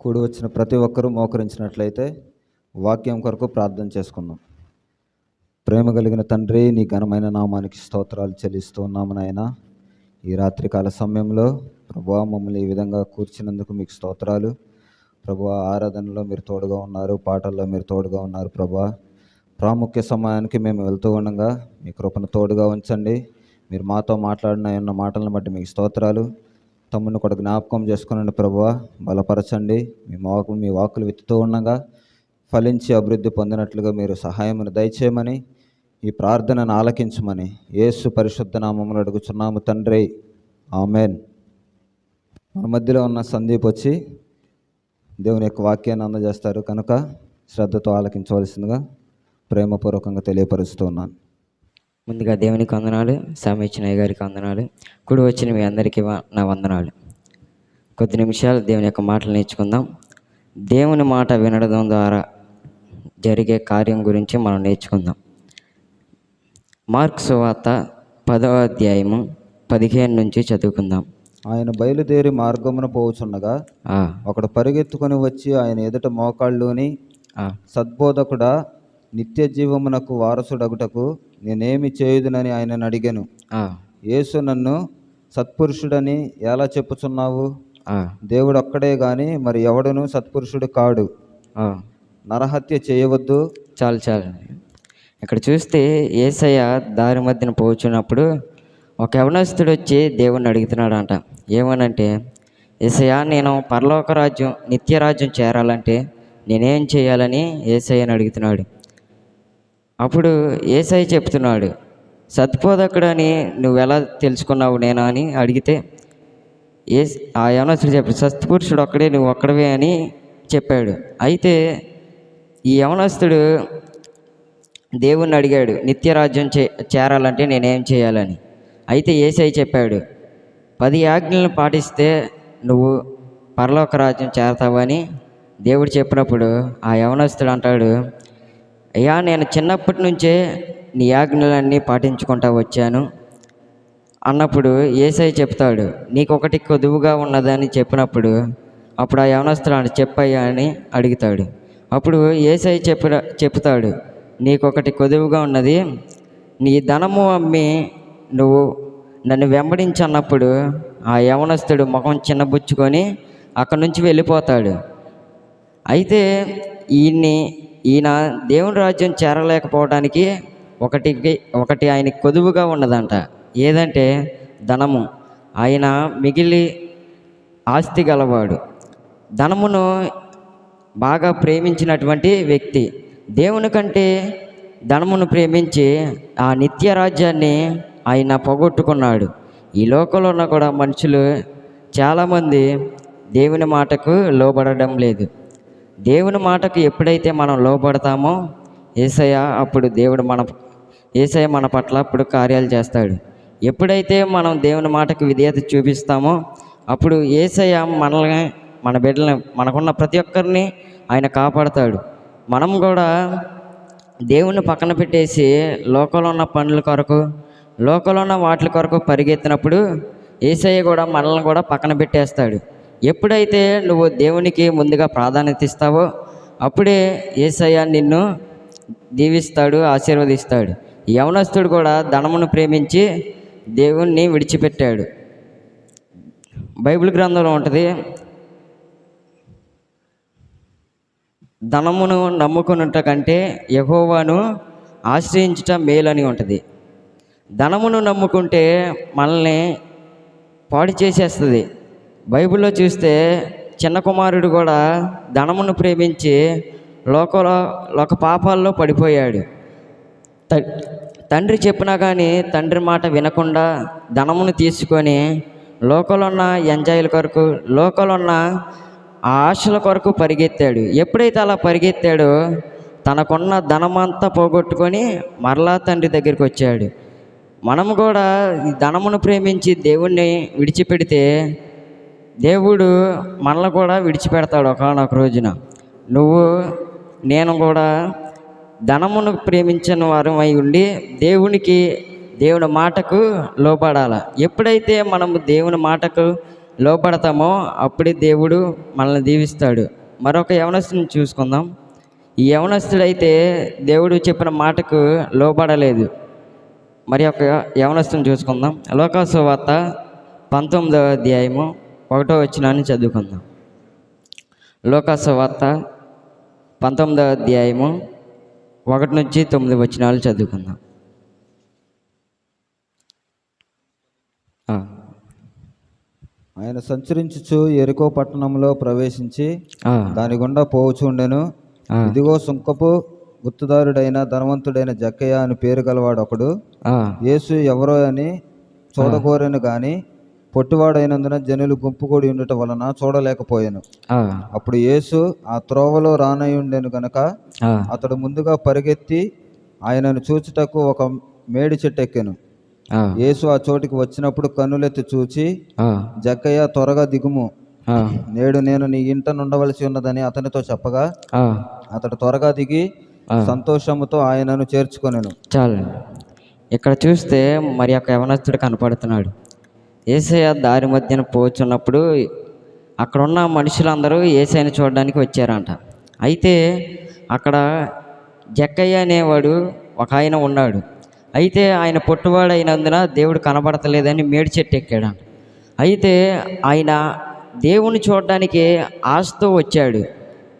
కూడి వచ్చిన ప్రతి ఒక్కరూ మోకరించినట్లయితే వాక్యం కొరకు ప్రార్థన చేసుకుందాం. ప్రేమ కలిగిన తండ్రి నీ ఘనమైన నామానికి స్తోత్రాలు చెల్లిస్తూ ఉన్నాము నాయన. ఈ రాత్రికాల సమయంలో ప్రభు మమ్మల్ని ఈ విధంగా కూర్చున్నందుకు మీకు స్తోత్రాలు. ప్రభు ఆరాధనలో మీరు తోడుగా ఉన్నారు పాటల్లో మీరు తోడుగా ఉన్నారు ప్రభు ప్రాముఖ్య సమయానికి మేము వెళ్తూ ఉండగా మీ కృపను తోడుగా ఉంచండి. మీరు మాతో మాట్లాడిన ఉన్న మాటలను బట్టి మీకు స్తోత్రాలు. తమ్ముని కూడా జ్ఞాపకం చేసుకునండి ప్రభు బలపరచండి. మీ వాకు మీ వాకులు విత్తుతూ ఉండగా ఫలించి అభివృద్ధి పొందినట్లుగా మీరు సహాయమును దయచేయమని ఈ ప్రార్థనను ఆలకించమని యేసు పరిశుద్ధ నామములు అడుగుచున్నాము తండ్రి. ఆమెన్. మన మధ్యలో ఉన్న సందీప్ వచ్చి దేవుని యొక్క వాక్యాన్ని అందజేస్తారు. కనుక శ్రద్ధతో ఆలకించవలసిందిగా ప్రేమపూర్వకంగా తెలియపరుస్తూ ఉన్నాను. ముందుగా దేవునికి వందనాలు సామిచ్చినయ్య గారికి వందనాలు. కుడి వచ్చిన మీ అందరికీ నా వందనాలు. కొద్ది నిమిషాలు దేవుని యొక్క మాటలు నేర్చుకుందాం. దేవుని మాట వినడం ద్వారా జరిగే కార్యం గురించి మనం నేర్చుకుందాం. మార్క్స్ వార్త పదవ అధ్యాయము పదిహేను నుంచి చదువుకుందాం. ఆయన బయలుదేరి మార్గమున పోవుచుండగా ఆ, ఒకడు పరిగెత్తుకొని వచ్చి ఆయన ఎదుట మోకాళ్ళలోని ఆ, సద్బోధకుడా నిత్య జీవమునకు వారసుడగుటకు నేనేమి చేయుదునని ఆయనను అడిగాను. యేసు నన్ను సత్పురుషుడని ఎలా చెప్పుచున్నావు? ఆ, దేవుడు ఒక్కడే గాని మరి ఎవడును సత్పురుషుడు కాడు. నరహత్య చేయవద్దు. చాలు చాలు. ఇక్కడ చూస్తే ఏసయ్య దారి మధ్యన పోచున్నప్పుడు ఒక యవనస్తుడు వచ్చి దేవుణ్ణి అడుగుతున్నాడంట. ఏమనంటే ఏసయ్య నేను పరలోక రాజ్యం నిత్య రాజ్యం చేరాలంటే నేనేం చేయాలని ఏసయ్యని అడుగుతున్నాడు. అప్పుడు ఏసయ్య చెప్తున్నాడు సత్పోదకుడని నువ్వు ఎలా తెలుసుకున్నావు నేనా? అని అడిగితే ఏ ఆ యవనస్తుడు చెప్పాడు సత్పురుషుడు ఒక్కడే నువ్వు ఒక్కడవే అని చెప్పాడు. అయితే ఈ యవనస్తుడు దేవుణ్ణి అడిగాడు నిత్యరాజ్యం చే చేరాలంటే నేనేం చేయాలని? అయితే ఏసై చెప్పాడు పది ఆజ్ఞలను పాటిస్తే నువ్వు పరలోక రాజ్యం చేరతావని దేవుడు చెప్పినప్పుడు ఆ యవనస్తుడు అంటాడు అయ్యా నేను చిన్నప్పటి నుంచే నీ ఆజ్ఞలన్నీ పాటించుకుంటా వచ్చాను. అన్నప్పుడు ఏసై చెప్తాడు నీకు ఒకటి కొదువుగా ఉన్నదని చెప్పినప్పుడు అప్పుడు ఆ యవనస్తుడు చెప్పయ్యా అని అడుగుతాడు. అప్పుడు ఏసై చెప్పిన చెప్తాడు నీకొకటి కొదువుగా ఉన్నది నీ ధనము అమ్మి నువ్వు నన్ను వెంబడించి అన్నప్పుడు ఆ యవనస్తుడు ముఖం చిన్నబుచ్చుకొని అక్కడి నుంచి వెళ్ళిపోతాడు. అయితే ఈయన్ని ఈయన దేవుని రాజ్యం చేరలేకపోవడానికి ఒకటి ఒకటి ఆయనకి కొదువుగా ఉన్నదంట. ఏదంటే ధనము. ఆయన మిగిలి ఆస్తి గలవాడు. ధనమును బాగా ప్రేమించినటువంటి వ్యక్తి. దేవుని కంటే ధనమును ప్రేమించి ఆ నిత్య రాజ్యాన్ని ఆయన పోగొట్టుకున్నాడు. ఈ లోకంలో ఉన్న కూడా మనుషులు చాలామంది దేవుని మాటకు లోబడడం లేదు. దేవుని మాటకు ఎప్పుడైతే మనం లోబడతామో ఏసయ అప్పుడు దేవుడు మన ఏసయ మన పట్ల అప్పుడు కార్యాలు చేస్తాడు. ఎప్పుడైతే మనం దేవుని మాటకు విధేయత చూపిస్తామో అప్పుడు ఏసయ్య మనల్ని మన బిడ్డలని మనకున్న ప్రతి ఒక్కరిని ఆయన కాపాడతాడు. మనం కూడా దేవుని పక్కన పెట్టేసి లోకంలో ఉన్న పనుల కొరకు లోకంలో ఉన్న వాటి కొరకు పరిగెత్తినప్పుడు ఏసయ్య కూడా మనల్ని కూడా పక్కన పెట్టేస్తాడు. ఎప్పుడైతే నువ్వు దేవునికి ముందుగా ప్రాధాన్యత ఇస్తావో అప్పుడే ఏసయ్య నిన్ను దీవిస్తాడు ఆశీర్వదిస్తాడు. యవనస్తుడు కూడా ధనమును ప్రేమించి దేవుణ్ణి విడిచిపెట్టాడు. బైబిల్ గ్రంథంలో ఉంటుంది ధనమును నమ్ముకున్నట కంటే యహోవాను ఆశ్రయించుట మేలని ఉంటుంది. ధనమును నమ్ముకుంటే మనల్ని పాడు చేసేస్తుంది. బైబిల్లో చూస్తే చిన్న కుమారుడు కూడా ధనమును ప్రేమించి లోకలో లోక పాపాల్లో పడిపోయాడు. త- తండ్రి చెప్పినా కానీ తండ్రి మాట వినకుండా ధనమును తీసుకొని లోకలున్న ఉన్న ఎంజాయ్ల కొరకు లోకలున్న ఆ ఆశల కొరకు పరిగెత్తాడు. ఎప్పుడైతే అలా పరిగెత్తాడో తనకున్న ధనమంతా పోగొట్టుకొని మరలా తండ్రి దగ్గరికి వచ్చాడు. మనం కూడా ఈ ధనమును ప్రేమించి దేవుణ్ణి విడిచిపెడితే దేవుడు మనల్ని కూడా విడిచిపెడతాడు ఒకనొక రోజున. నువ్వు నేను కూడా ధనమును ప్రేమించిన వారం అయి ఉండి దేవునికి దేవుని మాటకు లోపడాల ఎప్పుడైతే మనము దేవుని మాటకు లోపడతామో అప్పుడే దేవుడు మనల్ని దీవిస్తాడు. మరొక యవనస్తుని చూసుకుందాం. ఈ యవనస్తుడైతే దేవుడు చెప్పిన మాటకు లోపడలేదు మరి ఒక యవనస్తుని చూసుకుందాం. లోకాసు వార్త పంతొమ్మిదవ అధ్యాయము. ఒకటో వచ్చినాన్ని చదువుకుందాం. లోకాసు వార్త పంతొమ్మిదవ అధ్యాయము ఒకటి నుంచి తొమ్మిది వచ్చినాలు చదువుకుందాం. ఆయన సంచరించుచు ఎరుకో పట్టణంలో ప్రవేశించి దాని గుండా పోవుచుండెను ఇదిగో సుంకపు గుర్తుదారుడైన ధనవంతుడైన జక్కయ్య అని పేరు గలవాడు ఒకడు యేసు ఎవరో అని చూడకోరను గాని పొట్టివాడైనందున జనులు గుంపు కూడి ఉండటం వలన చూడలేకపోయాను. అప్పుడు యేసు ఆ త్రోవలో రానయుండెను గనక ఆ, అతడు ముందుగా పరిగెత్తి ఆయనను చూచుటకు ఒక మేడి చెట్టు ఎక్కెను యేసు ఆ చోటికి వచ్చినప్పుడు కన్నులెత్తి చూచి జక్కయ్య త్వరగా దిగుము. నేడు నేను నీ ఇంట నుండవలసి ఉన్నదని అతనితో చెప్పగా అతడు త్వరగా దిగి. సంతోషముతో ఆయనను చేర్చుకొనెను. చాలండి. ఇక్కడ చూస్తే మరి ఒక యవనస్తుడు కనపడుతున్నాడు. ఏసయ్య దారి మధ్యన పోచున్నప్పుడు అక్కడున్న మనుషులందరూ ఏసైని చూడడానికి వచ్చారంట. అయితే అక్కడ జక్కయ్య అనేవాడు ఒక ఆయన ఉన్నాడు. అయితే ఆయన పొట్టువాడు అయినందున దేవుడు కనబడతలేదని మేడి చెట్టు ఎక్కాడంట. అయితే ఆయన దేవుని చూడడానికి ఆశతో వచ్చాడు.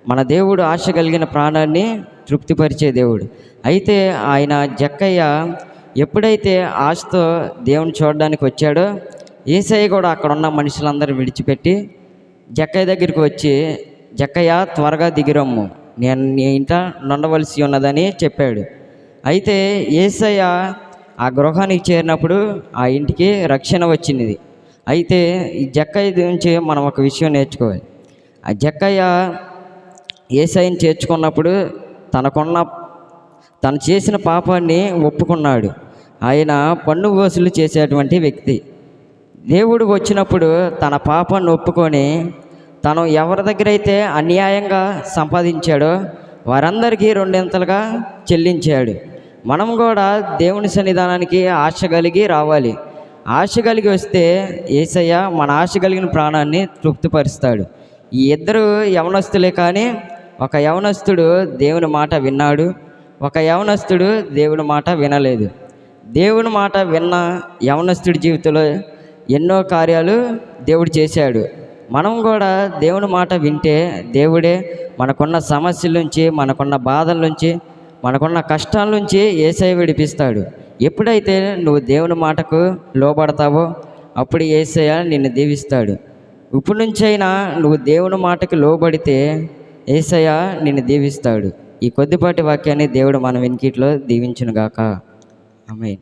మన దేవుడు ఆశ కలిగిన ప్రాణాన్ని తృప్తిపరిచే దేవుడు. అయితే ఆయన జక్కయ్య ఎప్పుడైతే ఆశతో దేవుని చూడడానికి వచ్చాడో ఏసయ్య కూడా అక్కడ ఉన్న మనుషులందరూ విడిచిపెట్టి జక్కయ్య దగ్గరికి వచ్చి జక్కయ్య త్వరగా దిగిరమ్ము. నేను నీ ఇంట నుండవలసి ఉన్నదని చెప్పాడు. అయితే ఏసయ్య ఆ గృహానికి చేరినప్పుడు ఆ ఇంటికి రక్షణ వచ్చింది. అయితే ఈ జక్కయ్య గురించి మనం ఒక విషయం నేర్చుకోవాలి. ఆ జక్కయ్య ఏసైని చేర్చుకున్నప్పుడు తనకున్న తను చేసిన పాపాన్ని ఒప్పుకున్నాడు. ఆయన పన్ను వసూలు చేసేటువంటి వ్యక్తి. దేవుడు వచ్చినప్పుడు తన పాపాన్ని ఒప్పుకొని తను ఎవరి దగ్గర అయితే అన్యాయంగా సంపాదించాడో వారందరికీ రెండింతలుగా చెల్లించాడు. మనం కూడా దేవుని సన్నిధానానికి ఆశ కలిగి రావాలి. ఆశ కలిగి వస్తే ఏసయ్య మన ఆశ కలిగిన ప్రాణాన్ని తృప్తిపరుస్తాడు. ఈ ఇద్దరు యవనస్తులే కానీ ఒక యవనస్తుడు దేవుని మాట విన్నాడు ఒక యవనస్తుడు దేవుని మాట వినలేదు. దేవుని మాట విన్న యవనస్తుడి జీవితంలో ఎన్నో కార్యాలు దేవుడు చేశాడు. మనం కూడా దేవుని మాట వింటే దేవుడే మనకున్న సమస్యల నుంచి మనకున్న బాధల నుంచి మనకున్న కష్టాల నుంచి ఏసై విడిపిస్తాడు. ఎప్పుడైతే నువ్వు దేవుని మాటకు లోబడతావో అప్పుడు ఏసయ్య నిన్ను దీవిస్తాడు. ఇప్పుడు నుంచైనా నువ్వు దేవుని మాటకు లోబడితే ఏసయ్య నిన్ను దీవిస్తాడు. ఈ కొద్దిపాటి వాక్యాన్ని దేవుడు మన వెనుకిట్లో దీవించునుగాక. ఆమె